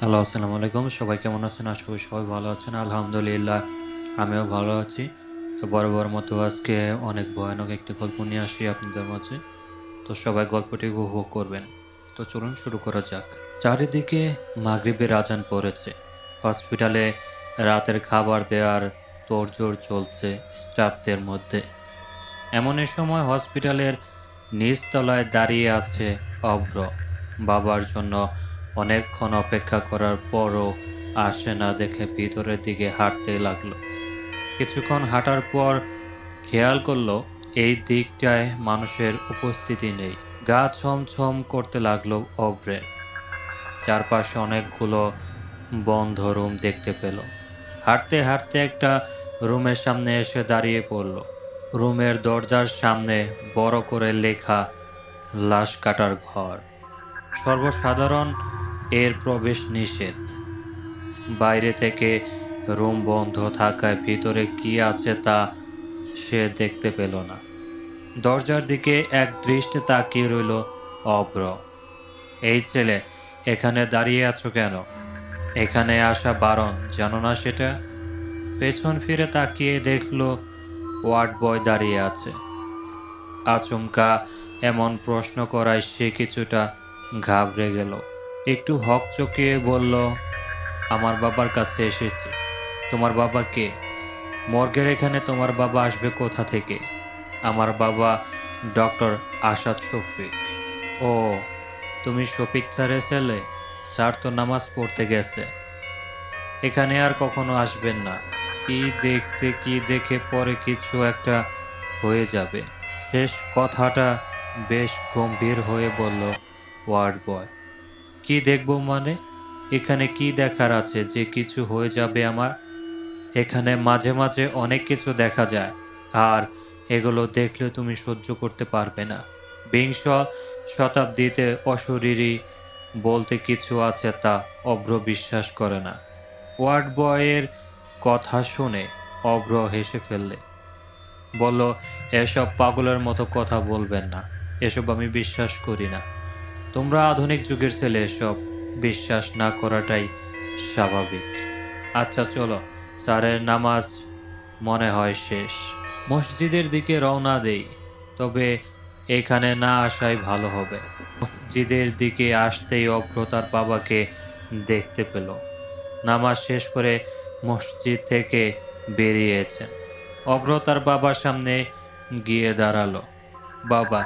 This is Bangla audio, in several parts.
হ্যালো, আসসালামু আলাইকুম। সবাই কেমন আছেন? আশা করি সবাই ভালো আছেন। আলহামদুলিল্লাহ, আমিও ভালো আছি। তো বড় মতো আজকে অনেক ভয়ানক একটি গল্প নিয়ে আসি আপনাদের মাঝে। তো সবাই গল্পটি উপভোগ করবেন। তো চলুন শুরু করা যাক। চারিদিকে মাগরিবের আজান পড়েছে। হসপিটালে রাতের খাবার দেওয়ার তোড়জোড় চলছে স্টাফদের মধ্যে। এমনই সময় হসপিটালের নিচতলায় দাঁড়িয়ে আছে অভ্র। বাবার জন্য অনেকক্ষণ অপেক্ষা করার পরও আসে না দেখে ভিতরের দিকে হাঁটতে লাগল। কিছুক্ষণ হাঁটার পর খেয়াল করল, এই দিকটায় মানুষের উপস্থিতি নেই। গা ছমছম করতে লাগল অভ্রে চারপাশে অনেকগুলো বন্ধ রুম দেখতে পেল। হাঁটতে হাঁটতে একটা রুমের সামনে এসে দাঁড়িয়ে পড়ল। রুমের দরজার সামনে বড় করে লেখা, লাশ কাটার ঘর। সর্বসাধারণ এর প্রবেশ নিষেধ। বাইরে থেকে রুম বন্ধ থাকায় ভিতরে কি আছে তা সে দেখতে পেল না। দরজার দিকে এক দৃষ্টি তাকিয়ে রইল অব্র এই ছেলে, এখানে দাঁড়িয়ে আছো কেন? এখানে আসা বারণ, জানো না সেটা? পেছন ফিরে তাকিয়ে দেখল ওয়ার্ড বয় দাঁড়িয়ে আছে। আচমকা এমন প্রশ্ন করায় সে কিছুটা ঘাবড়ে গেল। একটু হক চকিয়ে বলল, আমার বাবার কাছে এসেছি। তোমার বাবা কে? মর্গের এখানে তোমার বাবা আসবে কোথা থেকে? আমার বাবা ডক্টর আসাদ শফিক। ও, তুমি শফিক স্যারের ছেলে? স্যার তো নামাজ পড়তে গেছে। এখানে আর কখনো আসবেন না। কি দেখতে, কি দেখে পরে কিছু একটা হয়ে যাবে। শেষ কথাটা বেশ গম্ভীর হয়ে বলল, ওয়ার্ড বয়। কি দেখব মানে? এখানে কি দেখার আছে যে কিছু হয়ে যাবে আমার? এখানে মাঝে মাঝে অনেক কিছু দেখা যায়, আর এগুলো দেখলে তুমি সহ্য করতে পারবে না। বিংশ শতাব্দীতে অশরীরী বলতে কিছু আছে তা অভ্র বিশ্বাস করে না। ওয়ার্ড বয়ের কথা শুনে অভ্র হেসে ফেললে। বলল, এসব পাগলের মতো কথা বলবেন না। এসব আমি বিশ্বাস করি না। তোমরা আধুনিক যুগের ছেলে, এসব বিশ্বাস না করাটাই স্বাভাবিক। আচ্ছা চলো, স্যারের নামাজ মনে হয় শেষ। মসজিদের দিকে রওনা দেই, তবে এখানে না আসাই ভালো হবে। মসজিদের দিকে আসতেই অভ্রতার বাবাকে দেখতে পেল। নামাজ শেষ করে মসজিদ থেকে বেরিয়েছেন অভ্রতার বাবার সামনে গিয়ে দাঁড়াল। বাবা,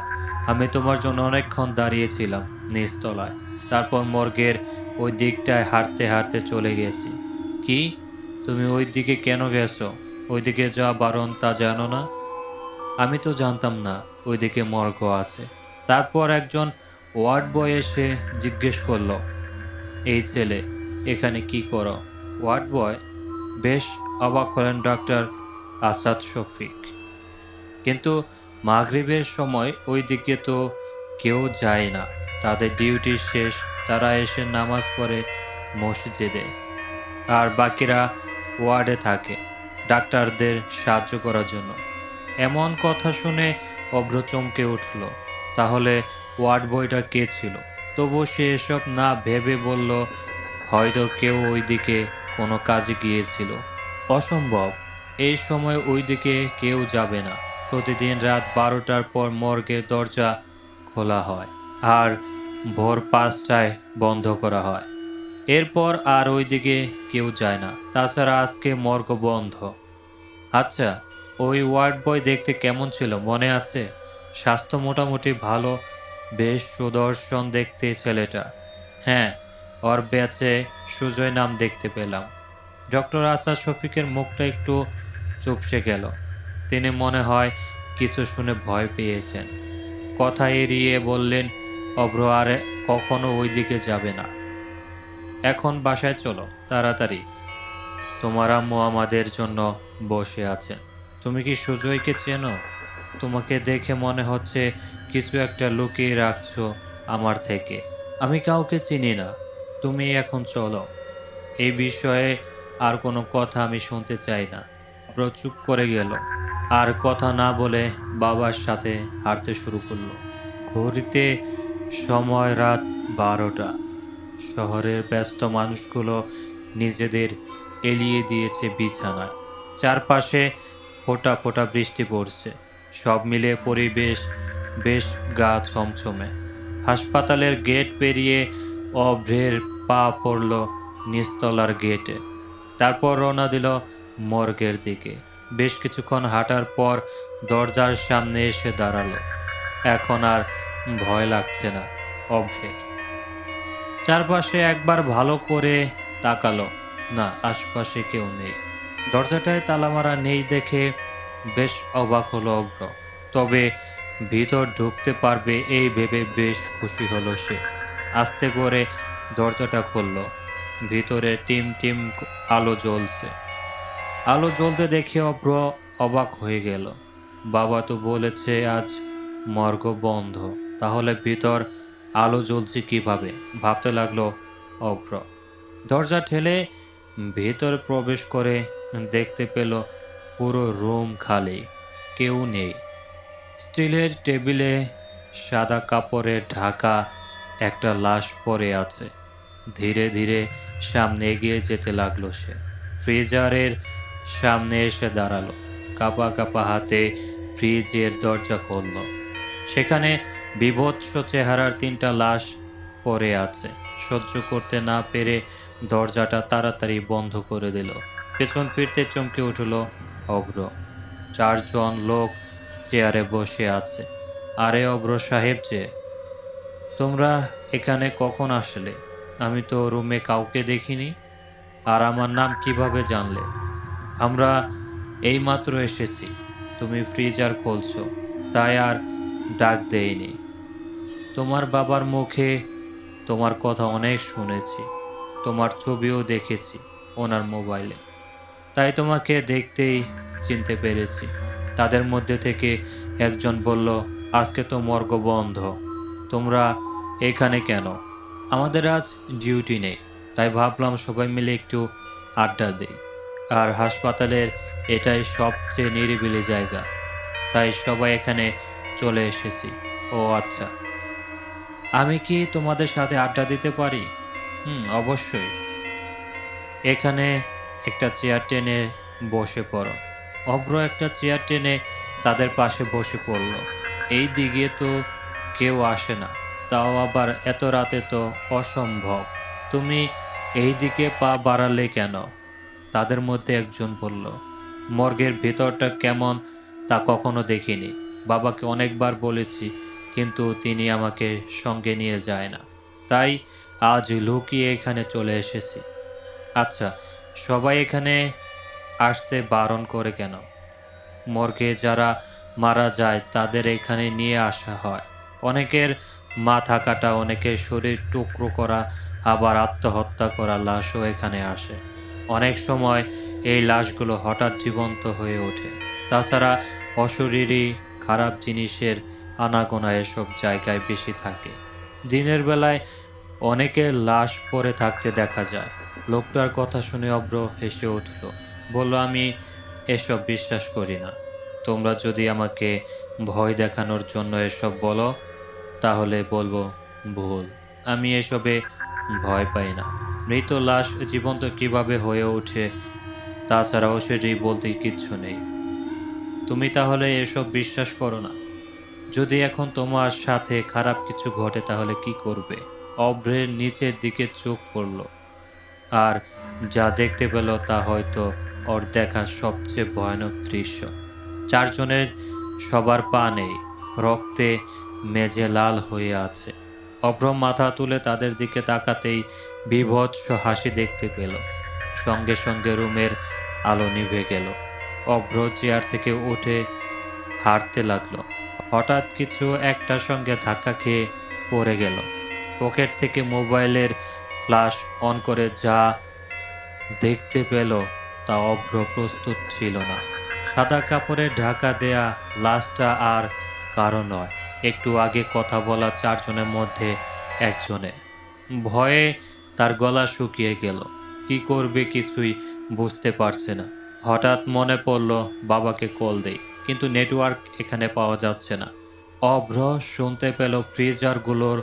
আমি তোমার জন্য অনেকক্ষণ দাঁড়িয়েছিলাম। নিচতলায়। তারপর মর্গের ওই দিকটায় হাঁটতে হাঁটতে চলে গেছি। কি? তুমি ওই দিকে কেন গেছো? ওই দিকে যা বারণ তা জানো না? আমি তো জানতাম না ওইদিকে মর্গ আছে। তারপর একজন ওয়ার্ড বয় এসে জিজ্ঞেস করল, এই ছেলে, এখানে কি করো? ওয়ার্ড বয় বেশ অবাক হলেন ডক্টর আসাদ শফিক। কিন্তু মাগরিবের সময় ওই দিকে তো কেউ যায় না। তাদের ডিউটি শেষ, তারা এসে নামাজ পড়ে মসজিদে। আর বাকিরা ওয়ার্ডে থাকে ডাক্তারদের সাহায্য করার জন্য। এমন কথা শুনে অভ্র চমকে উঠল। তাহলে ওয়ার্ড বয়টা কে ছিল? তবু সে এসব না ভেবে বলল, হয়তো কেউ ওইদিকে কোনো কাজে গিয়েছিল। অসম্ভব। এই সময় ওইদিকে কেউ যাবে না। প্রতিদিন রাত বারোটার পর মর্গের দরজা খোলা হয়। আর ভোর পাঁচটায় বন্ধ করা হয়। এরপর আর ওইদিকে কেউ যায় না। তাছাড়া আজকে মর্গ বন্ধ। আচ্ছা ওই ওয়ার্ড বয় দেখতে কেমন ছিল, মনে আছে? স্বাস্থ্য মোটামুটি ভালো, বেশ সুদর্শন দেখতে ছেলেটা। হ্যাঁ ওর ব্যাচে সুজয় নাম দেখতে পেলাম। ডক্টর আসাদ শফিকের মুখটা একটু চুপসে গেল। তিনি মনে হয় কিছু শুনে ভয় পেয়েছেন। কথা এড়িয়ে বললেন অভ্র আর কখনো ওই দিকে যাবে না। এখন বাসায় চলো, তাড়াতাড়ি। তোমার আম্মু আমাদের জন্য বসে আছেন। তুমি কি সুজয়কে চেনো? তোমাকে দেখে মনে হচ্ছে কিছু একটা লুকিয়ে রাখছো আমার থেকে। আমি কাউকে চিনি না। তুমি এখন চলো। এই বিষয়ে আর কোনো কথা আমি শুনতে চাই না। চুপ করে গেল। আর কথা না বলে বাবার সাথে হাঁটতে শুরু করল। ঘড়িতে সময় রাত বারোটা। শহরের ব্যস্ত মানুষগুলো নিজেদের এলিয়ে দিয়েছে বিছানায়। চারপাশে ফোঁটা ফোটা বৃষ্টি পড়ছে। সব মিলে পরিবেশ বেশ গা ছমছমে। হাসপাতালের গেট পেরিয়ে অভ্রের পা পড়ল নিচতলার গেটে। তারপর রওনা দিল মর্গের দিকে। বেশ কিছুক্ষণ হাঁটার পর দরজার সামনে এসে দাঁড়াল। এখন আর ভয় লাগছে না অভ্রের চারপাশে একবার ভালো করে তাকালো। না, আশপাশে কেউ নেই। দরজাটায় তালা মারা নেই দেখে বেশ অবাক হলো অভ্র তবে ভিতর ঢুকতে পারবে এই ভেবে বেশ খুশি হলো সে। আস্তে করে দরজাটা খুলল। ভিতরে টিম টিম আলো জ্বলছে। আলো জ্বলতে দেখে অভ্র অবাক হয়ে গেল। বাবা তো বলেছে, আজ মর্গ বন্ধ। তাহলে ভিতর আলো জ্বলছে কীভাবে? ভাবতে লাগল অভ্র। দরজা ঠেলে ভেতর প্রবেশ করে দেখতে পেল পুরো রুম খালি, কেউ নেই। স্টিলের টেবিলে সাদা কাপড়ে ঢাকা একটা লাশ পড়ে আছে। ধীরে ধীরে সামনে এগিয়ে যেতে লাগল সে। ফ্রিজারের সামনে এসে দাঁড়াল। কাপা কাপা হাতে ফ্রিজের দরজা খুলল। সেখানে বিভৎস চেহারার তিনটা লাশ পড়ে আছে। সহ্য করতে না পেরে দরজাটা তাড়াতাড়ি বন্ধ করে দিল। পেছন ফিরতে চমকে উঠল অগ্র। চারজন লোক চেয়ারে বসে আছে। আরে অগ্র সাহেব যে, তোমরা এখানে কখন আসলে? আমি তো রুমে কাউকে দেখিনি। আর আমার নাম কীভাবে জানলে? আমরা এইমাত্র এসেছি। তুমি ফ্রিজার খুলছো। তাই আর ডাক দেয়নি। তোমার বাবার মুখে তোমার কথা অনেক শুনেছি, তোমার ছবিও দেখেছি ওনার মোবাইলে। তাই তোমাকে দেখতেই চিনতে পেরেছি। তাদের মধ্যে থেকে একজন বলল, আজকে তো মর্গ বন্ধ। তোমরা এখানে কেন? আমাদের আজ ডিউটি নেই তাই ভাবলাম সবাই মিলে একটু আড্ডা দিই। আর হাসপাতালের এটাই সবচেয়ে নিরিবিলি জায়গা। তাই সবাই এখানে চলে এসেছি। ও আচ্ছা। আমি কি তোমাদের সাথে আড্ডা দিতে পারি? হুম, অবশ্যই। এখানে একটা চেয়ার টেনে বসে পড়ো। অভ্র একটা চেয়ার টেনে তাদের পাশে বসে পড়ল। এই দিকে তো কেউ আসে না। তাও আবার এত রাতে তো অসম্ভব। তুমি এই দিকে পা বাড়ালে কেন? তাদের মধ্যে একজন বলল, মর্গের ভেতরটা কেমন তা কখনো দেখিনি। বাবাকে অনেকবার বলেছি কিন্তু তিনি আমাকে সঙ্গে নিয়ে যায় না। তাই আজ লুকিয়ে এখানে চলে এসেছি। আচ্ছা সবাই এখানে আসতে বারণ করে কেন? মর্গে যারা মারা যায়, তাদের এখানে নিয়ে আসা হয়। অনেকের মাথা কাটা, অনেকের শরীর টুকরো করা, আবার আত্মহত্যা করা লাশও এখানে আসে। অনেক সময় এই লাশগুলো হঠাৎ জীবন্ত হয়ে ওঠে। তাছাড়া অশরীরই খারাপ জিনিসের আনাগোনা এসব জায়গায় বেশি থাকে। দিনের বেলায় অনেকে লাশ পরে থাকতে দেখা যায়। লোকটার কথা শুনে অব্র হেসে উঠল, বলল, আমি এসব বিশ্বাস করি না। তোমরা যদি আমাকে ভয় দেখানোর জন্য এসব বলো, তাহলে বলব ভুল। আমি এসবে ভয় পাই না। মৃত লাশ জীবন্ত কীভাবে হয়ে ওঠে, তাছাড়াও সেটি বলতে কিচ্ছু নেই। তুমি তাহলে এসব বিশ্বাস করো না? যদি এখন তোমার সাথে খারাপ কিছু ঘটে, তাহলে কি করবে? অভ্রের নিচের দিকে চোখ পড়ল। আর যা দেখতে পেল, তা হয়তো ওর দেখা সবচেয়ে ভয়ানক দৃশ্য। চারজনের সবার পা নেই, রক্তে মেজে লাল হয়ে আছে। অভ্র মাথা তুলে তাদের দিকে তাকাতেই বিভৎস হাসি দেখতে পেল। সঙ্গে সঙ্গে রুমের আলো নিভে গেল। অভ্র চেয়ার থেকে উঠে হাঁটতে লাগল। হঠাৎ কিছু একটার সঙ্গে ধাক্কা খেয়ে পড়ে গেল। পকেট থেকে মোবাইলের ফ্ল্যাশ অন করে যা দেখতে পেল তা অভ্র প্রস্তুত ছিল না। সাদা কাপড়ে ঢাকা দেয়া লাশটা আর কারও নয়। একটু আগে কথা বলা চারজনের মধ্যে একজনে। ভয়ে তার গলা শুকিয়ে গেল। কি করবে কিছুই বুঝতে পারছে না। হঠাৎ মনে পড়ল, বাবাকে কল দেই। কিন্তু নেটওয়ার্ক এখানে পাওয়া যাচ্ছে না। অভ্র শুনতে পেল ফ্রিজারগুলোর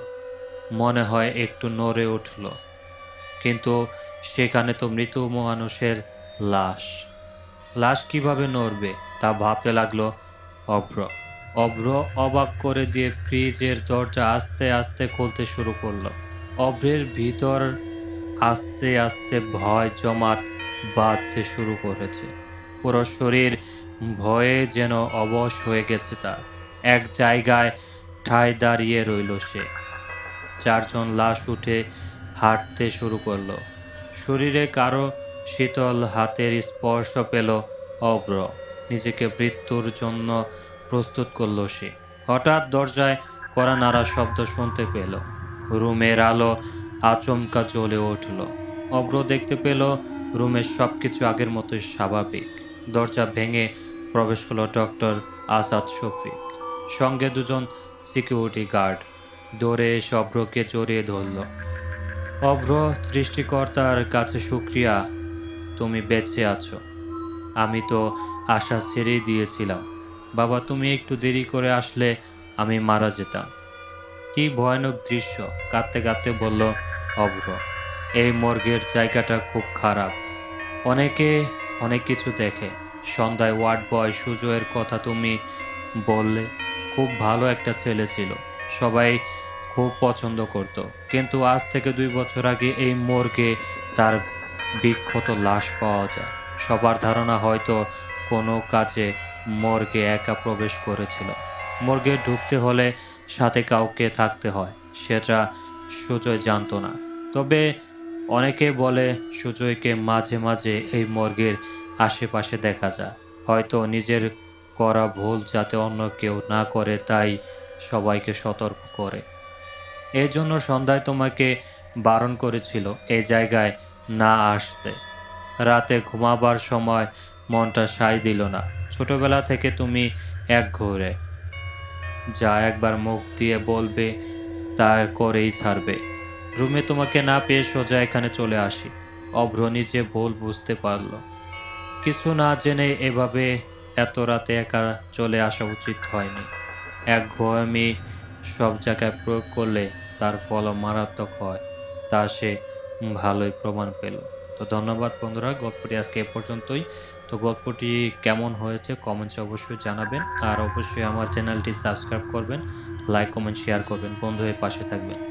মনে হয় একটু নড়ে উঠল। কিন্তু সেখানে তো মৃত মানুষের লাশ। লাশ কীভাবে নড়বে তা ভাবতে লাগল অভ্র। অভ্র অবাক করে দিয়ে ফ্রিজের দরজা আস্তে আস্তে খুলতে শুরু করল। অভ্রের ভিতর আস্তে আস্তে ভয় জমাট বাঁধতে শুরু করেছে। পুরো শরীর ভয়ে যেন অবশ হয়ে গেছে তার। এক জায়গায় ঠায় দাঁড়িয়ে রইল সে। চারজন লাশ উঠে হাঁটতে শুরু করল। শরীরে কারও শীতল হাতের স্পর্শ পেল অব্র। নিজেকে মৃত্যুর জন্য প্রস্তুত করল সে। হঠাৎ দরজায় কড়া নাড়া শব্দ শুনতে পেল। রুমের আলো আচমকা জ্বলে উঠল। অগ্র দেখতে পেল রুমের সব কিছু আগের মতোই স্বাভাবিক। দরজা ভেঙে প্রবেশ করল ডক্টর আসাদ শফিক। সঙ্গে দুজন সিকিউরিটি গার্ড দৌড়ে এসে অভ্রকে জড়িয়ে ধরল। অভ্র সৃষ্টিকর্তার কাছে শুক্রিয়া তুমি বেঁচে আছো। আমি তো আশা ছেড়ে দিয়েছিলাম। বাবা, তুমি একটু দেরি করে আসলে আমি মারা যেতাম। কি ভয়ানক দৃশ্য, কাঁদতে কাঁদতে বলল অভ্র। এই মর্গের জায়গাটা খুব খারাপ। অনেকে অনেক কিছু দেখে। সন্ধ্যায় ওয়ার্ড বয় সুজয়ের কথা তুমি বললে, খুব ভালো একটা ছেলে ছিল। সবাই খুব পছন্দ করত। কিন্তু আজ থেকে দুই বছর আগে এই মর্গে তার বিক্ষত লাশ পাওয়া যায়। সবার ধারণা হয়তো কোনো কাজে মর্গে একা প্রবেশ করেছিল। মর্গে ঢুকতে হলে সাথে কাউকে থাকতে হয়, সেটা সুজয় জানতো না। তবে অনেকে বলে, সুজয়কে মাঝে মাঝে এই মর্গের আশেপাশে দেখা যায়। হয়তো নিজের করা ভুল যাতে অন্য কেউ না করে, তাই সবাইকে সতর্ক করে। এই জন্য সন্ধ্যায় তোমাকে বারণ করেছিল এই জায়গায় না আসতে। রাতে ঘুমাবার সময় মনটা সায় দিল না। ছোটবেলা থেকে তুমি এক ঘুরে। যা একবার মুখ দিয়ে বলবে, তা করেই ছাড়বে। রুমে তোমাকে না পেয়ে সোজা এখানে চলে আসি। অভ্র নিজে ভুল বুঝতে পারল। কিছু না জেনে এভাবে এত রাতে একা চলে আসা উচিত হয়নি। এক ঘোয়ামি সব জায়গায় প্রয়োগ করলে তার ফল মারাত্মক হয়, তা সে ভালোই প্রমাণ পেল। তো ধন্যবাদ বন্ধুরা, গল্পটি আজকে এ পর্যন্তই। তো গল্পটি কেমন হয়েছে কমেন্টসে অবশ্যই জানাবেন, আর অবশ্যই আমার চ্যানেলটি সাবস্ক্রাইব করবেন, লাইক, কমেন্ট, শেয়ার করবেন। বন্ধু হয়ে পাশে থাকবেন।